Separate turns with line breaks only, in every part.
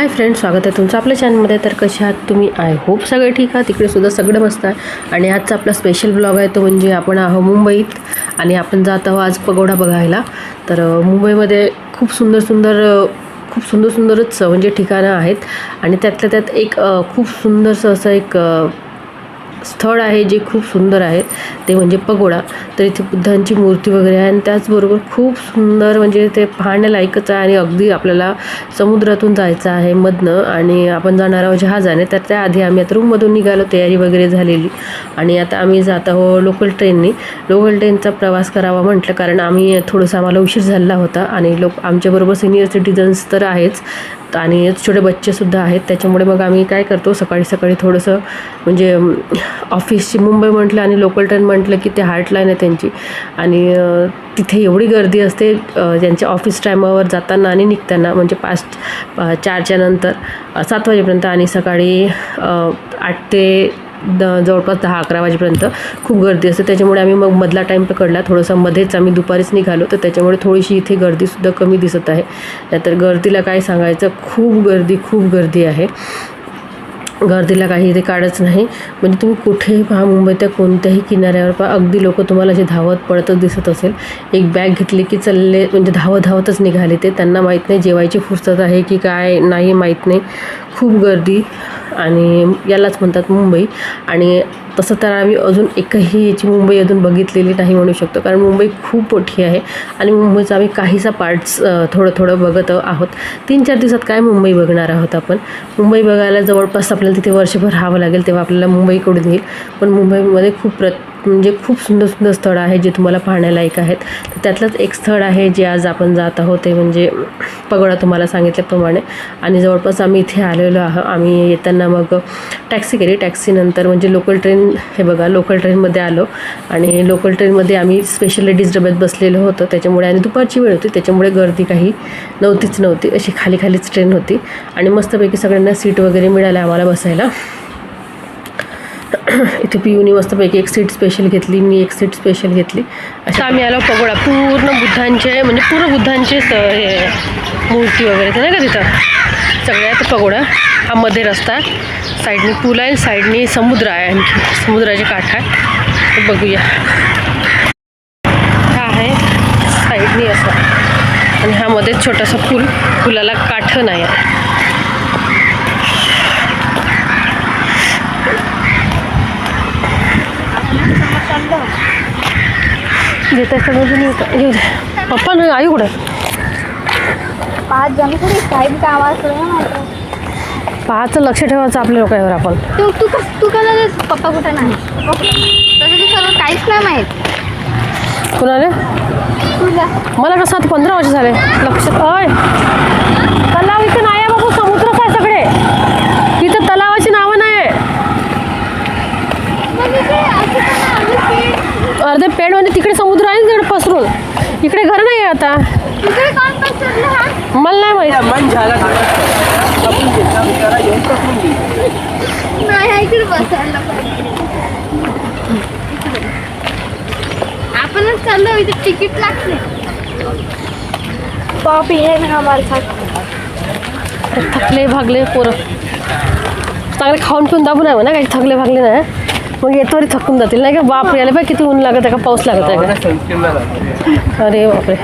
Hi friend स्वागत आहे तुमचं आपल्या चॅनलमध्ये तर कसे आहात? तुम्ही आय होप सगळे ठीक आहात. तिकडे सुद्धा सगळं मस्त आहे. आणि आजचा आपला स्पेशल ब्लॉग आहे तो म्हणजे आपण आहो मुंबईत. आणि आपण जात आहो आज पगोडा बघायला. तर मुंबईमध्ये खूप सुंदर सुंदर खूप सुंदर सुंदरच म्हणजे ठिकाणं आहेत. आणि त्यातल्या त्यात एक खूप सुंदरसं असं एक स्थळ आहे जे खूप सुंदर आहे ते म्हणजे पगोडा. तर इथे बुद्धांची मूर्ती वगैरे आहे आणि त्याचबरोबर खूप सुंदर म्हणजे ते पाहण्यालायकच आहे आणि अगदी आपल्याला समुद्रातून जायचं आहे मधनं आणि आपण जाणार आहोत जहाजाने. तर त्याआधी आम्ही आता रूममधून निघालो तयारी वगैरे झालेली. आणि आता आम्ही जात आहोत लोकल ट्रेननी लोकल ट्रेनचा प्रवास करावा म्हटलं कारण आम्ही थोडंसं आम्हाला उशीर झाला होता आणि लोक आमच्याबरोबर सिनियर सिटीजन्स तर आहेच. आणि छोटे बच्चेसुद्धा आहेत त्याच्यामुळे मग आम्ही काय करतो सकाळी सकाळी थोडंसं म्हणजे ऑफिसची मुंबई म्हटलं आणि लोकल ट्रेन म्हटलं की ते हार्टलाईन आहे त्यांची. आणि तिथे एवढी गर्दी असते ज्यांच्या ऑफिस टायमावर जाताना आणि निघताना म्हणजे पाच चारच्या नंतर सात वाजेपर्यंत आणि सकाळी आठ ते द जवळपास दहा अकरा वाजेपर्यंत खूप गर्दी असते. त्याच्यामुळे आम्ही मग मधला टाईम पकडला. थोडंसं मध्येच आम्ही दुपारीच निघालो. तर त्याच्यामुळे थोडीशी इथे गर्दीसुद्धा कमी दिसत आहे. नाहीतर गर्दीला काय सांगायचं खूप गर्दी खूप गर्दी आहे. गर्दीला काही इथे काढच नाही. म्हणजे तुम्ही कुठेही पहा मुंबईच्या कोणत्याही किनाऱ्यावर पहा अगदी लोक तुम्हाला जे धावत पडतच दिसत असेल. एक बॅग घेतली की चालले म्हणजे धावत धावतच निघाले ते. त्यांना माहीत नाही जेवायची फुरसत आहे की काय नाही माहीत नाही. खूप गर्दी आणि यालाच म्हणतात मुंबई. आणि तसं तर आम्ही अजून एकही याची मुंबई अजून बघितलेली नाही म्हणू शकतो. कारण मुंबई खूप मोठी आहे आणि मुंबईचा आम्ही काहीसा पार्ट्स थोडं थोडं बघत आहोत. तीन चार दिवसात काय मुंबई बघणार आहोत आपण? मुंबई बघायला जवळपास आपल्याला तिथे वर्षभर राहावं लागेल तेव्हा आपल्याला मुंबईकडून येईल. पण मुंबईमध्ये खूप प्र म्हणजे खूप सुंदर सुंदर स्थळं आहे जे तुम्हाला पाहण्यालायक आहेत. तर त्यातलंच एक स्थळ आहे जे आज आपण जात आहोत ते म्हणजे पगोडा तुम्हाला सांगितल्याप्रमाणे. आणि जवळपास आम्ही इथे आलेलो आहोत आम्ही येताना मग टॅक्सी केली. टॅक्सीनंतर म्हणजे लोकल ट्रेन हे बघा लोकल ट्रेनमध्ये आलो. आणि लोकल ट्रेनमध्ये आम्ही स्पेशल लेडीज डब्यात बसलेलो होतो. त्याच्यामुळे आणि दुपारची वेळ होती. त्याच्यामुळे गर्दी काही नव्हतीच नव्हती. अशी खाली खालीच ट्रेन होती. आणि मस्तपैकी सगळ्यांना सीट वगैरे मिळाल्या आम्हाला बसायला. इथे पिऊनी मस्तपैकी एक सीट स्पेशल घेतली. मी एक सीट स्पेशल घेतली. अशा आम्ही आलो पगोडा. पूर्ण बुद्धांचे म्हणजे पूर्ण बुद्धांचे हे मूर्ती वगैरे ते नाही का तिथं? सगळ्यात पगोडा हा मध्ये रस्ता आहे. साईडनी पूल आहे साईडनी समुद्र आहे आणखी. समुद्राचे काठ आहे. बघूया. हा आहे साईडनी असा. आणि हा मध्ये छोटासा पूल. पुलाला काठ नाही आहे. येत येऊ दे. पप्पा नाही आई कुठे
पाच जण थोडी साहेब का आवाज करू ना
पाहाचं लक्ष ठेवायचं आपल्या लोकांवर आपण.
तू तू कस तू का पप्पा कुठे नाही? तसं तू सर्व काहीच नाही माहीत.
कुणाले?
तुला
मला कसं आता पंधरा वर्ष झाले. लक्ष अय तलाव इथं नाही आहे बाबू समुद्रच आहे सगळे? इथं तलावाची नावं नाही आहे
मग इथे असं का नाही? आम्ही पेट-
अर्धे पेड म्हणजे तिकडे समुद्र आहे ना तिकडे पसरून. इकडे घर नाही आहे आता.
इकडे कोण?
मला नाही माहिती.
मन झाला
हा. आपणच चाललो इथे तिकीट लागते. पॉपी है ना हमारे साथ.
थकले भागले पोरं. चांगले खाऊन पिऊन दाबून आहे म्हणा काही थकले भागले नाही मग येतोरी थकून जातील. नाही का? बाप यायला पाहिजे किती ऊन लागत आहे का? पाऊस लागत आहे का? अरे बापरे.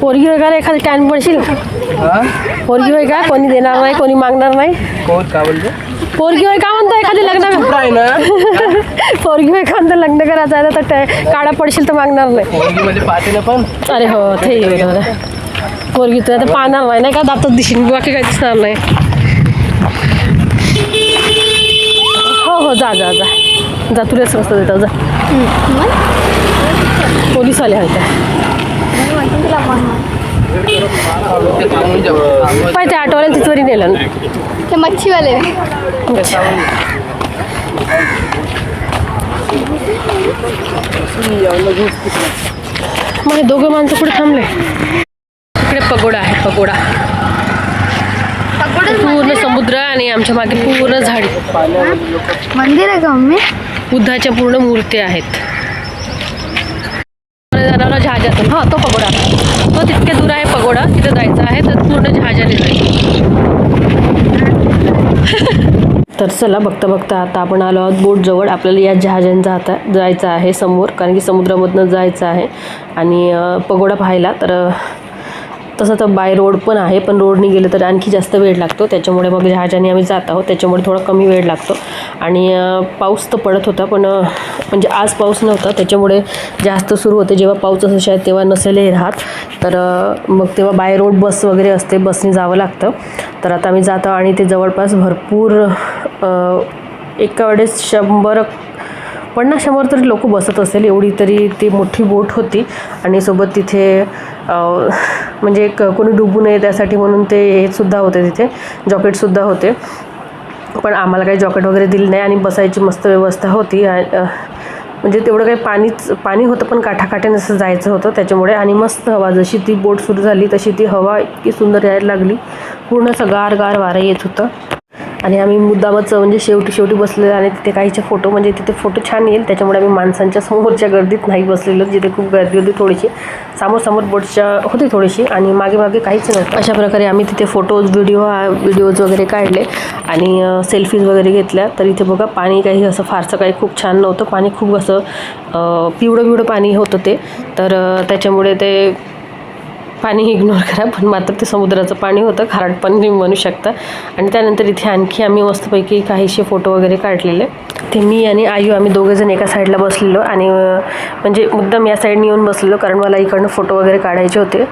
पोरगी होय का एखादी टाइम पडशील? पोरगी होय का? कोणी देणार नाही कोणी मागणार नाही? पोरगी होय का म्हणतो एखादी लग्न? पोरगी होय का म्हणतो लग्न करायचं आहे तर काळा पडशील तर मागणार नाही.
पण?
अरे हो ते पोरगी तुला तर पाहणार नाही नाही का? दातच दिशील बाकी काही दिसणार नाही. हो हो जा जा जा. जा तुलाच मस्त देतात जा. पोलीस आले आहेत.
तुला
पाय त्या ऑटोवाल्याने तिथवरी नेलं
ते मच्छीवाले.
मग हे दोघं माणसं कुठे थांबले. इकडे पगोडा आहे पगोडा. पूर्ण समुद्र आणि आमच्या मागे पूर्ण झाडी.
मंदिर आहे का मम्मी?
बुद्धाच्या पूर्ण मूर्त्या आहेत. जाणार जहाजातून हा तो पगोडा. तो तितक्या दूर आहे पगोडा. तिथे जायचा आहे तर पूर्ण जहाजाने तर चला बघता बघता आता आपण आलो आहोत बोटजवळ आपल्याला या जहाजांचा जाता जायचं आहे समोर कारण की समुद्रामधनं जायचं आहे. आणि पगोडा पाहायला तर तसं तर बाय रोड पण आहे पण रोडने गेलं तर आणखी जास्त वेळ लागतो. त्याच्यामुळे मग जहाजाने आम्ही जात आहोत त्याच्यामुळे थोडा कमी वेळ लागतो. आणि पाऊस तर पडत होता पण म्हणजे आज पाऊस नव्हता. त्याच्यामुळे जास्त सुरू होते. जेव्हा पाऊस असं शायद तेव्हा नसेलही राहत. तर मग तेव्हा बाय रोड बस वगैरे असते बसने जावं लागतं. तर आता आम्ही जातो आणि ते जवळपास भरपूर एका वेळेस शंभर पन्नास शंभर तरी लोक बसत असेल एवढी तरी ती मोठी बोट होती. आणि सोबत तिथे म्हणजे एक कोणी डुबू नये त्यासाठी म्हणून ते हे सुद्धा होते तिथे जॉकेटसुद्धा होते. पण आम्हाला काही जॉकेट वगैरे दिलं नाही आणि बसायची मस्त व्यवस्था होती. म्हणजे तेवढं काही पाणीच पाणी होतं पण काठाकाठ्याने असं जायचं होतं त्याच्यामुळे. आणि मस्त हवा जशी ती बोट सुरू झाली तशी ती हवा इतकी सुंदर यायला लागली. पूर्ण सगार गार गार वारं येत होतं. आणि आम्ही मुद्दामच म्हणजे शेवटी शेवटी बसलेलो आणि तिथे काहीचे फोटो म्हणजे तिथे फोटो छान येईल त्याच्यामुळे आम्ही माणसांच्या समोरच्या गर्दीत नाही बसलेलो जिथे खूप गर्दी होती थोडीशी. समोर समोर बोटच्या होती थोडीशी आणि मागे मागे काहीच नव्हतं. अशा प्रकारे आम्ही तिथे फोटोज व्हिडिओ व्हिडिओज वगैरे काढले आणि सेल्फीज वगैरे घेतल्या. तर इथे बघा पाणी काही असं फारसं काही खूप छान नव्हतं. पाणी खूप असं पिवळं पिवळं पाणी होतं ते. तर त्याच्यामुळे ते पाणी इग्नोर करा पण मात्र ते समुद्राचं पाणी होतं खारट पण तुम्ही म्हणू शकता. आणि त्यानंतर इथे आणखी आम्ही मस्तपैकी काहीसे फोटो वगैरे काढलेले. ते मी आणि आयू आम्ही दोघेजण एका साईडला बसलेलो आणि म्हणजे मुद्दाम या साईडने येऊन बसलेलो कारण मला इकडनं फोटो वगैरे काढायचे होते.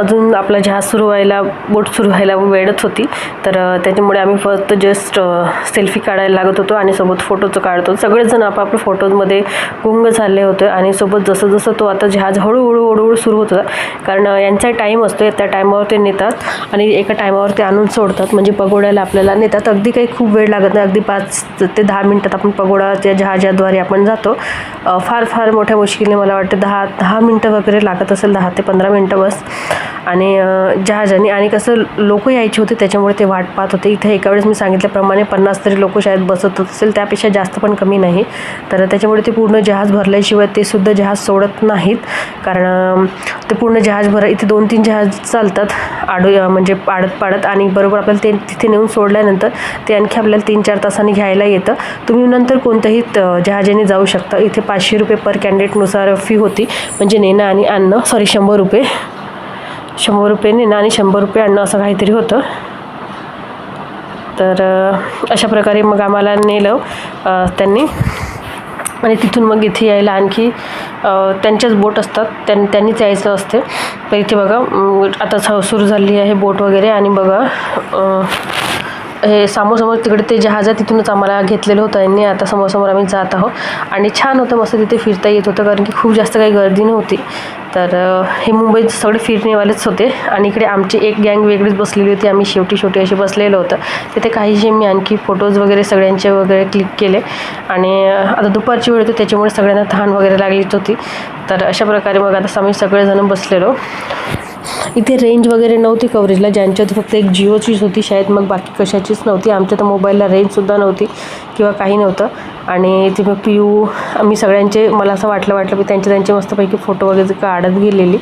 अजून आपला जहाज सुरू व्हायला बोट सुरू व्हायला वेळच होती. तर त्याच्यामुळे आम्ही फक्त जस्ट सेल्फी काढायला लागत होतो आणि सोबत फोटोचं काढतो. सगळेजण आपापल्या फोटोजमध्ये गुंग झाले होते आणि सोबत जसं जसं तो आता जहाज हळूहळू हळूहळू सुरू होत होता. कारण यांचा टाईम असतो त्या टायमावर ते नेतात आणि एका टायमावर ते आणून सोडतात. म्हणजे पगोड्याला आपल्याला नेतात. अगदी काही खूप वेळ लागत नाही. अगदी पाच ते दहा मिनटात आपण पगोडा त्या जहाजाद्वारे आपण जातो. फार फार मोठ्या मुश्किलने मला वाटतं दहा दहा मिनटं वगैरे लागत असेल दहा ते पंधरा मिनटं बस. आणि जहाजाने आणि कसं लोक यायचे होते त्याच्यामुळे ते वाट पाहत होते. इथे एका वेळेस मी सांगितल्याप्रमाणे पन्नास तरी लोक शायद बसत होत असेल त्यापेक्षा जास्त पण कमी नाही. तर त्याच्यामुळे ते पूर्ण जहाज भरल्याशिवाय ते सुद्धा जहाज सोडत नाहीत. कारण ते पूर्ण जहाज भर इथे दोन तीन जहाज चालतात. आडू म्हणजे पाडत पाडत आणि बरोबर आपल्याला ते तिथे नेऊन सोडल्यानंतर ते आणखी आपल्याला तीन चार तासांनी घ्यायला येतं. तुम्ही नंतर कोणत्याही त- जहाजाने जाऊ शकता. इथे पाचशे रुपये पर कॅन्डिडेटनुसार फी होती. म्हणजे नेणं आणि आणणं सॉरी शंभर रुपये. शंभर रुपये नेणं आणि शंभर रुपये आणणं असं काहीतरी होतं. तर अशा प्रकारे मग आम्हाला नेलं त्यांनी. आणि तिथून मग इथे यायला आणखी त्यांच्याच बोट असतात. त्यां त्यांनीच यायचं असते. तर इथे बघा आता स- सुरू झाली आहे बोट वगैरे. आणि बघा हे समोर तिकडे ते जहाज आहे तिथूनच आम्हाला घेतलेलं होतं यांनी. आता समोरसमोर आम्ही जात आहोत. आणि छान होतं मस्त तिथे फिरता येत होतं कारण की खूप जास्त काही गर्दी नव्हती. तर हे मुंबईत सगळे फिरणेवालेच होते आणि इकडे आमची एक गँग वेगळीच बसलेली होती. आम्ही शेवटी शेवटी असे बसलेलो होतं. तिथे काहीसे मी आणखी फोटोज वगैरे सगळ्यांचे वगैरे क्लिक केले आणि आता दुपारची वेळ होती त्याच्यामुळे सगळ्यांना तहान वगैरे लागलीच होती. तर अशा प्रकारे मग आता आम्ही सगळेजण बसलेलो. इथे रेंज वगैरे नव्हती कवरेजला ज्यांच्यात फक्त एक जिओचीच होती. शायद मग बाकी कशाचीच नव्हती. आमच्या तर मोबाईलला रेंजसुद्धा नव्हती किंवा काही नव्हतं. आणि इथे मग पी यू आम्ही सगळ्यांचे मला असं वाटलं वाटलं की त्यांचे त्यांचे मस्तपैकी फोटो वगैरे काढत गेलेली.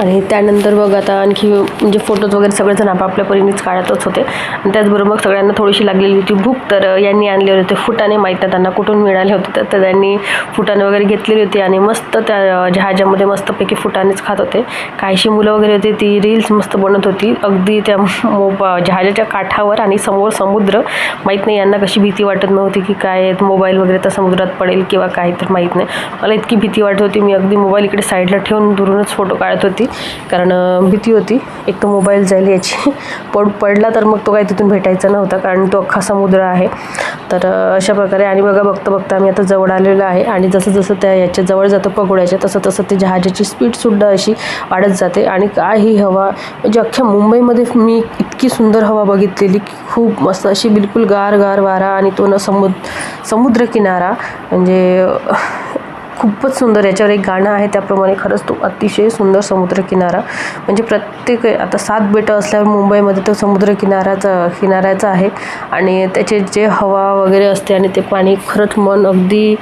आणि त्यानंतर मग आता आणखी म्हणजे फोटोज वगैरे सगळेजण आपापल्या परीनेच काढतच होते. आणि त्याचबरोबर मग सगळ्यांना थोडीशी लागलेली होती भूक तर यांनी आणले होते फुटाने माहीत नाही त्यांना कुठून मिळाले होते तर- त्यांनी फुटाणे वगैरे घेतलेली होती आणि मस्त त्या जहाजामध्ये मस्तपैकी फुटानेच खात होते. काहीशी मुलं वगैरे होती ती रील्स मस्त बनत होती. अगदी त्या मोबा जहाजाच्या काठावर आणि समोर समुद्र. माहीत नाही यांना कशी भीती वाटत नव्हती की काय मोबाईल वगैरे तर समुद्रात पडेल किंवा काय तर माहीत नाही. मला इतकी भीती वाटत होती. मी अगदी मोबाईल इकडे साईडला ठेवून दुरूनच फोटो काढत होती. कारण भीती होती. एक तर मोबाईल जाईल याची. पड पडला तर मग तो काही तिथून भेटायचा नव्हता कारण तो अख्खा समुद्र आहे. तर अशा प्रकारे आणि बघा बघता बघता आम्ही आता जवळ आलेलो आहे आणि जसं जसं त्या याच्या जवळ जातं पकोड्याच्या तसं तसं ते जहाजाची स्पीडसुद्धा अशी वाढत जाते आणि काय ही हवा म्हणजे अख्ख्या मुंबईमध्ये मी इतकी सुंदर हवा बघितलेली की खूप मस्त अशी बिलकुल गार गार वारा आणि तो न समुद्र समुद्रकिनारा. म्हणजे
खूपच सुंदर याच्यावर एक गाणं आहे त्याप्रमाणे खरंच तो अतिशय सुंदर समुद्रकिनारा. म्हणजे प्रत्येक आता सात बेटं असल्यावर मुंबईमध्ये तो समुद्रकिनाराचा किनाऱ्याचा आहे. आणि त्याचे जे हवा वगैरे असते आणि ते पाणी खरंच मन अगदी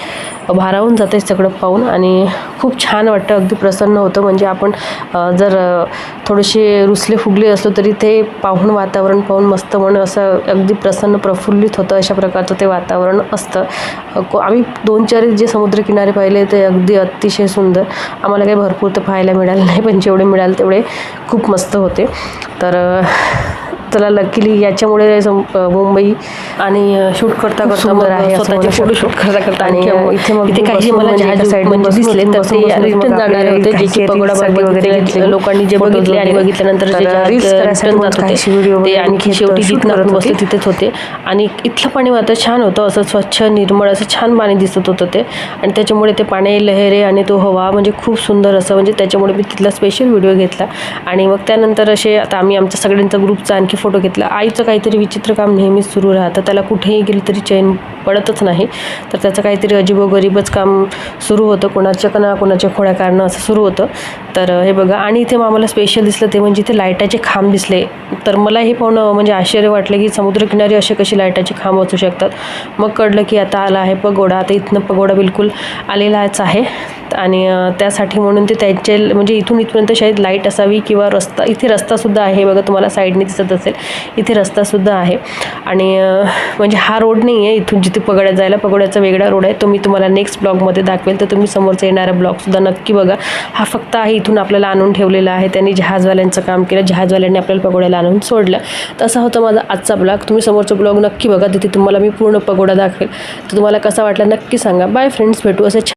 भारावून जाते सगळं पाहून. आणि खूप छान वाटतं अगदी प्रसन्न होतं. म्हणजे आपण जर थोडेसे रुसले फुगले असलो तरी ते पाहून वातावरण पाहून मस्त मन असं अगदी प्रसन्न प्रफुल्लित होतं. अशा प्रकारचं ते वातावरण असतं. को- आम्ही दोन चार जे समुद्रकिनारे पाहिले ते अगदी अतिशय सुंदर. आम्हाला काही भरपूर तर पाहायला मिळालं नाही पण जेवढे मिळाले तेवढे खूप मस्त होते. तर चला लकीली याच्यामुळे मुंबई आणि शूट करता करता
आहे
स्वतःचे फोटो. शूट करता करता
आणि,
इथे
काही मला जहाज म्हणजे दिसले, तर ते रिटर्न जाणारे
आपले
होते, जे की पगोडा वगैरे लोकांनी जे बघितले आणि. बघितल्यानंतर जात होते, ते आणखी शेवटी
होते.
बसलो तिथेच होते आणि इथलं पाणी मात्र छान होतं असं स्वच्छ निर्मळ असं छान पाणी दिसत होतं ते आणि त्याच्यामुळे ते पाणी लहरे आणि तो हवा म्हणजे खूप सुंदर असं म्हणजे त्याच्यामुळे मी तिथला स्पेशल व्हिडिओ घेतला आणि मग त्यानंतर असे आता आम्ही आमच्या सगळ्यांचा ग्रुपचा आणखी फोटो घेतला. आईचं काहीतरी विचित्र काम नेहमीच सुरू राहतं. त्याला कुठेही गेली तरी चैन पडतच नाही. तर त्याचं काहीतरी अजिबोगरीबच काम सुरू होतं. कोणाच्या कणा कोणाच्या खोड्या कारणं असं सुरू होतं. तर हे बघा. आणि इथे मग आम्हाला स्पेशल दिसलं ते म्हणजे इथे लाईटाचे खांब दिसले. तर मला हे पाहून म्हणजे आश्चर्य वाटलं की समुद्रकिनारी असे कसे लाईटाचे खांब असू शकतात. मग कळलं की आता आला आहे पगोडा. आता इथनं पगोडा बिलकुल आलेलाच आहे. आणि त्यासाठी म्हणून ते त्यांचे म्हणजे इथून इथपर्यंत शायद लाइट असावी किंवा रस्ता इथे रस्तासुद्धा आहे बघा तुम्हाला साईडने दिसत असेल. इथे रस्तासुद्धा आहे. आणि म्हणजे हा रोड नाही आहे इथून जिथे पगड्यात जायला पगोड्याचा वेगळा रोड आहे. तो मी तुम्हाला नेक्स्ट ब्लॉगमध्ये दाखवेल. तर तुम्ही समोरचा येणारा ब्लॉगसुद्धा नक्की बघा. हा फक्त आहे इथून आपल्याला आणून ठेवलेला आहे. त्यांनी जहाजवाल्यांचं काम केलं. जहाजवाल्यांनी आपल्याला पगोड्याला आणून सोडलं. तसा होता माझा आजचा ब्लॉग तुम्ही समोरचा ब्लॉग नक्की बघा. तिथे तुम्हाला मी पूर्ण पगोडा दाखवेल. तर तुम्हाला कसा वाटला नक्की सांगा. बाय फ्रेंड्स भेटू असं